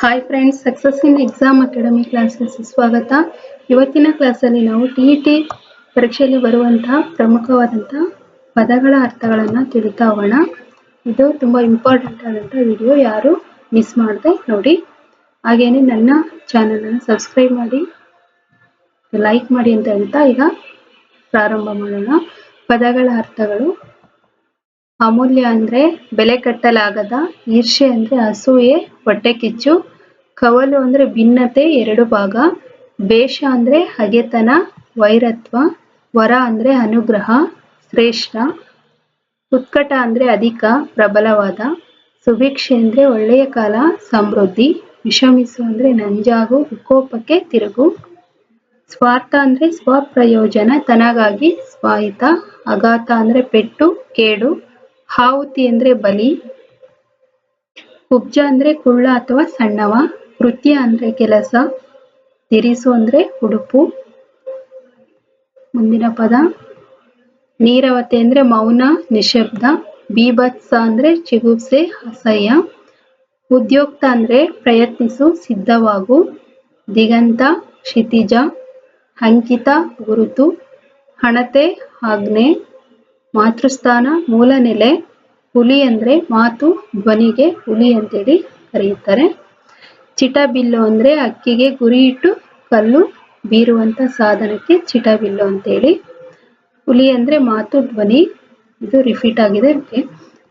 Hi friends success in exam academy classes ಸ್ವಾಗತ. ಇವತ್ತಿನ ಕ್ಲಾಸಲ್ಲಿ ನಾವು ಟಿ ಇ ಟಿ ಪರೀಕ್ಷೆಯಲ್ಲಿ ಬರುವಂತಹ ಪ್ರಮುಖವಾದಂತಹ ಪದಗಳ ಅರ್ಥಗಳನ್ನು ತಿಳಿತಾ ಹೋಗೋಣ. ಇದು ತುಂಬಾ ಇಂಪಾರ್ಟೆಂಟ್ ಆದಂಥ ವಿಡಿಯೋ ಯಾರು ಮಿಸ್ ಮಾಡದೆ ನೋಡಿ. ಹಾಗೆಯೇ ನನ್ನ ಚಾನೆಲ್ ಅನ್ನು ಸಬ್ಸ್ಕ್ರೈಬ್ ಮಾಡಿ ಲೈಕ್ ಮಾಡಿ ಅಂತ ಹೇಳ್ತಾ ಈಗ ಪ್ರಾರಂಭ ಮಾಡೋಣ. ಪದಗಳ ಅರ್ಥಗಳು, ಅಮೂಲ್ಯ ಅಂದ್ರೆ ಬೆಲೆ ಕಟ್ಟಲಾಗದ ಈರ್ಷೆ ಅಂದ್ರೆ ಅಸೂಯೆ ಹೊಟ್ಟೆ ಕಿಚ್ಚು ಕವಲು ಅಂದ್ರೆ ಭಿನ್ನತೆ, ಎರಡು ಭಾಗ. ಬೇಷ ಅಂದ್ರೆ ಹಗೆತನ, ವೈರತ್ವ. ವರ ಅಂದ್ರೆ ಅನುಗ್ರಹ, ಶ್ರೇಷ್ಠ. ಉತ್ಕಟ ಅಂದ್ರೆ ಅಧಿಕ, ಪ್ರಬಲವಾದ. ಸುಭಿಕ್ಷೆ ಅಂದ್ರೆ ಒಳ್ಳೆಯ ಕಾಲ, ಸಮೃದ್ಧಿ. ವಿಷಮಿಸು ಅಂದ್ರೆ ನಂಜಾಗು, ವಿಕೋಪಕ್ಕೆ ತಿರುಗು. ಸ್ವಾರ್ಥ ಅಂದ್ರೆ ಸ್ವಪ್ರಯೋಜನ, ತನಗಾಗಿ ಸ್ವಾಹಿತ ಅಗಾತ ಅಂದ್ರೆ ಪೆಟ್ಟು, ಕೇಡು. ಹಾವುತಿ ಅಂದ್ರೆ ಬಲಿ. ಕುಬ್ಜ ಅಂದ್ರೆ ಕುಳ್ಳ ಅಥವಾ ಸಣ್ಣವ. ಕೃತ್ಯ ಅಂದ್ರೆ ಕೆಲಸ, ತಿರಿಸು ಅಂದ್ರೆ ಉಡುಪು. ಮುಂದಿನ ಪದ, ನೀರವತೆ ಅಂದ್ರೆ ಮೌನ, ನಿಶಬ್ದ. ಬೀಭತ್ಸ ಅಂದ್ರೆ ಚಿಗುಪ್ಸೆ, ಅಸಹ್ಯ. ಉದ್ಯೋಕ್ತ ಅಂದ್ರೆ ಪ್ರಯತ್ನಿಸು, ಸಿದ್ಧವಾಗು. ದಿಗಂತ, ಕ್ಷಿತಿಜ. ಅಂಕಿತ, ಗುರುತು. ಹಣತೆ, ಆಜ್ಞೆ. ಮಾತೃಸ್ಥಾನ ಮೂಲ ನೆಲೆ ಹುಲಿ ಅಂದ್ರೆ ಮಾತು, ಧ್ವನಿಗೆ ಹುಲಿ ಅಂತೇಳಿ ಕರೆಯುತ್ತಾರೆ. ಚಿಟಬಿಲ್ಲು ಅಂದ್ರೆ ಅಕ್ಕಿಗೆ ಗುರಿ ಇಟ್ಟು ಕಲ್ಲು ಬೀರುವಂತ ಸಾಧನಕ್ಕೆ ಚಿಟಬಿಲ್ಲು ಅಂತೇಳಿ. ಹುಲಿ ಅಂದ್ರೆ ಮಾತು, ಧ್ವನಿ, ಇದು ರಿಪೀಟ್ ಆಗಿದೆ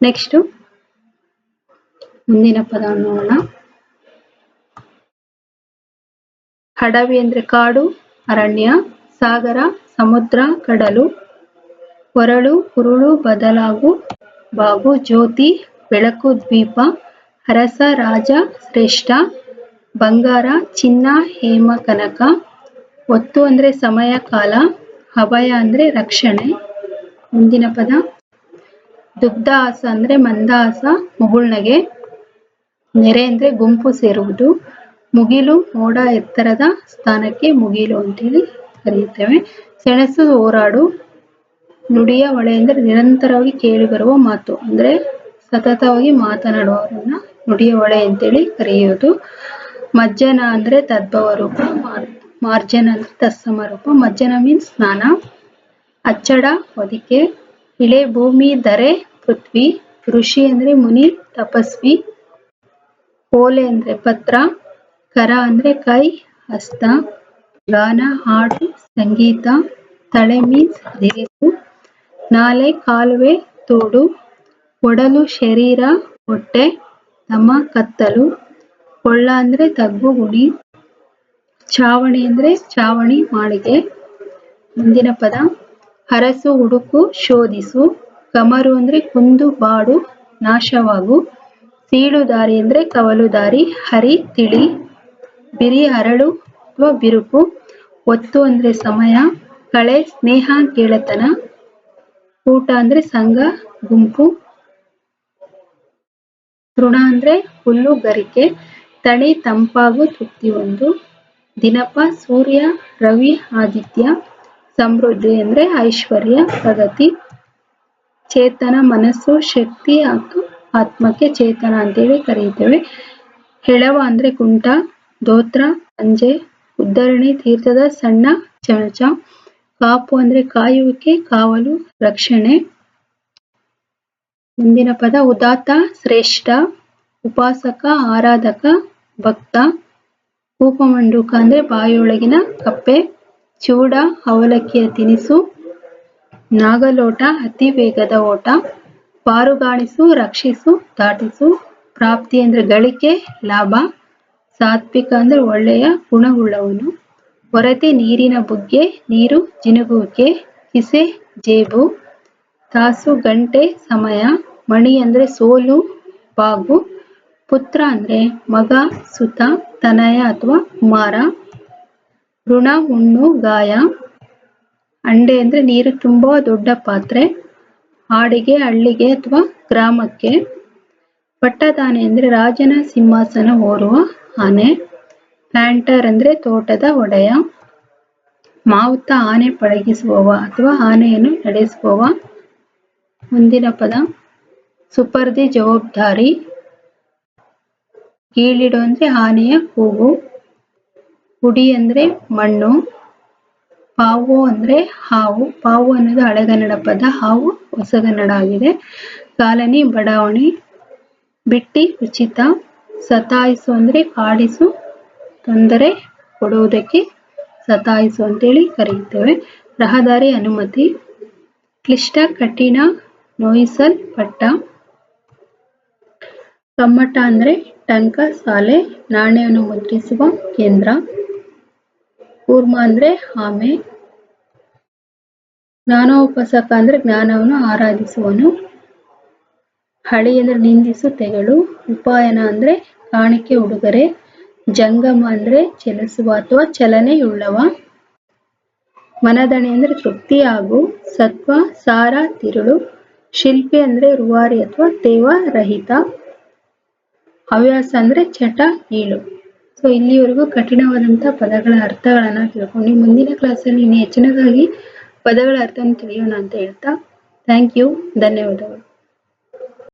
ನೆಕ್ಸ್ಟ್ ಮುಂದಿನ ಪದ ನೋಡೋಣ. ಹಡವಿ ಅಂದ್ರೆ ಕಾಡು, ಅರಣ್ಯ, ಸಾಗರ, ಸಮುದ್ರ, ಕಡಲು ಹೊರಳು ಕುರುಳು ಬದಲಾಗು, ಬಾಗು, ಜ್ಯೋತಿ, ಬೆಳಕು, ದ್ವೀಪ ಅರಸ ರಾಜ, ಶ್ರೇಷ್ಠ ಬಂಗಾರ, ಚಿನ್ನ, ಹೇಮ ಕನಕ. ಒತ್ತು ಅಂದ್ರೆ ಸಮಯ, ಕಾಲ. ಅಭಯ ಅಂದ್ರೆ ರಕ್ಷಣೆ. ಮುಂದಿನ ಪದ. ದುಗ್ಧಾಸ ಅಂದ್ರೆ ಮಂದಾಸ, ಮುಗುಳ್ನಗೆ. ನೆರೆ ಅಂದ್ರೆ ಗುಂಪು ಸೇರುವುದು. ಮುಗಿಲು, ಮೋಡ, ಎತ್ತರದ ಸ್ಥಾನಕ್ಕೆ ಮುಗಿಲು ಅಂತೇಳಿ ಕರೆಯುತ್ತೇವೆ. ಸೆಣಸು, ಹೋರಾಡು. ನುಡಿಯ ಹೊಳೆ ಅಂದ್ರೆ ನಿರಂತರವಾಗಿ ಕೇಳಿ ಬರುವ ಮಾತು. ಅಂದ್ರೆ ಸತತವಾಗಿ ಮಾತನಾಡುವವರನ್ನ ನುಡಿಯ ಹೊಳೆ ಅಂತೇಳಿ ಕರೆಯೋದು. ಮಜ್ಜನ ಅಂದ್ರೆ ತದ್ಭವ ರೂಪ ಮಾರ್ಜನ ಅಂದ್ರೆ ತತ್ಸಮ ರೂಪ ಮಜ್ಜನ ಮೀನ್ಸ್ ಸ್ನಾನ, ಅಚ್ಚಡ, ಹೊದಿಕೆ, ಇಳೆ, ಭೂಮಿ, ದರೆ, ಪೃಥ್ವಿ, ಋಷಿ ಅಂದ್ರೆ ಮುನಿ, ತಪಸ್ವಿ, ಓಲೆ ಅಂದ್ರೆ ಪತ್ರ, ಕರ ಅಂದ್ರೆ ಕೈ, ಹಸ್ತ, ಗಾನ, ಹಾಡು, ಸಂಗೀತ, ತಳೆ ಮೀನ್ಸ್ ದೇಹು ನಾಲೆ, ಕಾಲುವೆ, ತೋಡು, ಒಡಲು, ಶರೀರ, ಹೊಟ್ಟೆ ನಮ್ಮ ಕತ್ತಲು ಕೊಳ್ಳ ಅಂದ್ರೆ ತಗ್ಗು ಗುಣಿ ಚಾವಣಿ ಅಂದ್ರೆ ಚಾವಣಿ ಮಾಳಿಗೆ ಮುಂದಿನ ಪದ, ಹರಸು, ಹುಡುಕು, ಶೋಧಿಸು. ಕಮರು ಅಂದ್ರೆ ಕುಂದು, ಬಾಡು, ನಾಶವಾಗು. ಸೀಳು ದಾರಿ ಅಂದ್ರೆ ಕವಲು ದಾರಿ, ಹರಿ, ತಿಳಿ. ಬಿರಿ, ಹರಳು ಅಥವಾ ಬಿರುಕು. ಒತ್ತು ಅಂದ್ರೆ ಸಮಯ, ಕಳೆ, ಸ್ನೇಹ ಗೆಳೆತನ ಊಟ ಅಂದ್ರೆ ಸಂಘ, ಗುಂಪು. ತೃಣ ಅಂದ್ರೆ ಹುಲ್ಲು, ಗರಿಕೆ. ತಳಿ ತಂಪಾಗು ತೃಪ್ತಿ ಒಂದು ದಿನಪ ಸೂರ್ಯ, ರವಿ, ಆದಿತ್ಯ, ಸಮೃದ್ಧಿ ಅಂದ್ರೆ ಐಶ್ವರ್ಯ, ಪ್ರಗತಿ. ಚೇತನ, ಮನಸ್ಸು, ಶಕ್ತಿ ಹಾಗೂ ಆತ್ಮಕ್ಕೆ ಚೇತನ ಅಂತೇಳಿ ಕರೆಯುತ್ತೇವೆ ಹೆಳವ ಅಂದ್ರೆ ಕುಂಟ, ದೋತ್ರ, ಅಂಜೆ, ಉದ್ಧರಣಿ, ತೀರ್ಥದ ಸಣ್ಣ ಚಮಚ ಕಾಪು ಅಂದ್ರೆ ಕಾಯುವಿಕೆ, ಕಾವಲು, ರಕ್ಷಣೆ. ಮುಂದಿನ ಪದ ಉದಾತ್ತ, ಶ್ರೇಷ್ಠ, ಉಪಾಸಕ, ಆರಾಧಕ. ಭಕ್ತ, ಕೂಪಮಂಡುಕ ಅಂದ್ರೆ ಬಾಯಿಯೊಳಗಿನ ಕಪ್ಪೆ, ಚೂಡ, ಅವಲಕ್ಕಿಯ ತಿನಿಸು, ನಾಗಲೋಟ, ಅತಿ ವೇಗದ ಓಟ, ಪಾರುಗಾಣಿಸು, ರಕ್ಷಿಸು, ದಾಟಿಸು, ಪ್ರಾಪ್ತಿ ಅಂದ್ರೆ ಗಳಿಕೆ, ಲಾಭ, ಸಾತ್ವಿಕ ಅಂದ್ರೆ ಒಳ್ಳೆಯ ಗುಣವುಳ್ಳವನು. ಹೊರತೆ ನೀರಿನ ಬುಗ್ಗೆ, ನೀರು, ಜಿನುಗುವಿಕೆ, ಕಿಸೆ, ಜೇಬು, ತಾಸು, ಗಂಟೆ, ಸಮಯ, ಮಣಿ ಅಂದ್ರೆ ಸೋಲು, ಬಾಗು ಪುತ್ರ ಅಂದ್ರೆ ಮಗ, ಸುತ, ತನಯ ಅಥವಾ ಕುಮಾರ ಋಣ ಹುಣ್ಣು, ಗಾಯ. ಅಂಡೆ ಅಂದ್ರೆ ನೀರು ತುಂಬುವ ದೊಡ್ಡ ಪಾತ್ರೆ. ಹಾಡಿಗೆ, ಹಳ್ಳಿಗೆ ಅಥವಾ ಗ್ರಾಮಕ್ಕೆ. ಪಟ್ಟದಾನೆ ಅಂದ್ರೆ ರಾಜನ ಸಿಂಹಾಸನ ಓರುವ ಆನೆ. ಪ್ಯಾಂಟರ್ ಅಂದ್ರೆ ತೋಟದ ಒಡೆಯ. ಮಾವುತ, ಆನೆ ಪಳಗಿಸುವವ ಅಥವಾ ಆನೆಯನ್ನು ನಡೆಸುವವ. ಮುಂದಿನ ಪದ, ಸುಪರ್ದಿ ಜವಾಬ್ದಾರಿ. ಕೀಳಿಡು ಅಂದ್ರೆ ಆನೆಯ ಕೂಗು ಹುಡಿ ಅಂದ್ರೆ ಮಣ್ಣು. ಪಾವು ಅಂದ್ರೆ ಹಾವು. ಪಾವು ಅನ್ನೋದು ಹಳೆಗನ್ನಡ ಪದ. ಹಾವು ಹೊಸಗನ್ನಡ ಆಗಿದೆ. ಕಾಲನಿ, ಬಡಾವಣೆ, ಬಿಟ್ಟಿ, ಉಚಿತ. ಸತಾಯಿಸು ಅಂದ್ರೆ ಕಾಡಿಸು ತೊಂದರೆ ಕೊಡುವುದಕ್ಕೆ ಸತಾಯಿಸು ಅಂತೇಳಿ ಕರೆಯುತ್ತೇವೆ. ರಹದಾರಿ, ಅನುಮತಿ. ಕ್ಲಿಷ್ಟ, ಕಠಿಣ, ನೋಯಿಸಲ್ಪಟ್ಟ. ಕಮ್ಮಟ ಅಂದ್ರೆ ಟಂಕ ಸಾಲೆ ನಾಣ್ಯವನ್ನು ಮುದ್ರಿಸುವ ಕೇಂದ್ರ. ಕೂರ್ಮ ಅಂದ್ರೆ ಆಮೆ. ಜ್ಞಾನೋಪಸಕ ಅಂದ್ರೆ ಜ್ಞಾನವನ್ನು ಆರಾಧಿಸುವನು. ಹಳಿ ಅಂದ್ರೆ ನಿಂದಿಸು, ತೆಗಳು. ಉಪಾಯನ ಅಂದ್ರೆ ಕಾಣಿಕೆ, ಉಡುಗೊರೆ. ಜಂಗಮ ಅಂದ್ರೆ ಚಲಿಸುವ ಅಥವಾ ಚಲನೆಯುಳ್ಳವ. ಮನದಣೆ ಅಂದ್ರೆ ತೃಪ್ತಿ ಹಾಗೂ ಸತ್ವ, ಸಾರ, ತಿರುಳು. ಶಿಲ್ಪಿ ಅಂದ್ರೆ ರೂವಾರಿ ಅಥವಾ ತೇವ ರಹಿತ. ಹವ್ಯಾಸ ಅಂದ್ರೆ ಚಟ, ಏಳು. ಸೊ ಇಲ್ಲಿವರೆಗೂ ಕಠಿಣವಾದಂತಹ ಪದಗಳ ಅರ್ಥಗಳನ್ನ ತಿಳ್ಕೊಂಡು ಮುಂದಿನ ಕ್ಲಾಸ್ ಅಲ್ಲಿ ಇನ್ನು ಹೆಚ್ಚಿನದಾಗಿ ಪದಗಳ ಅರ್ಥವನ್ನು ತಿಳಿಯೋಣ ಅಂತ ಹೇಳ್ತಾ ಥ್ಯಾಂಕ್ ಯು ಧನ್ಯವಾದಗಳು.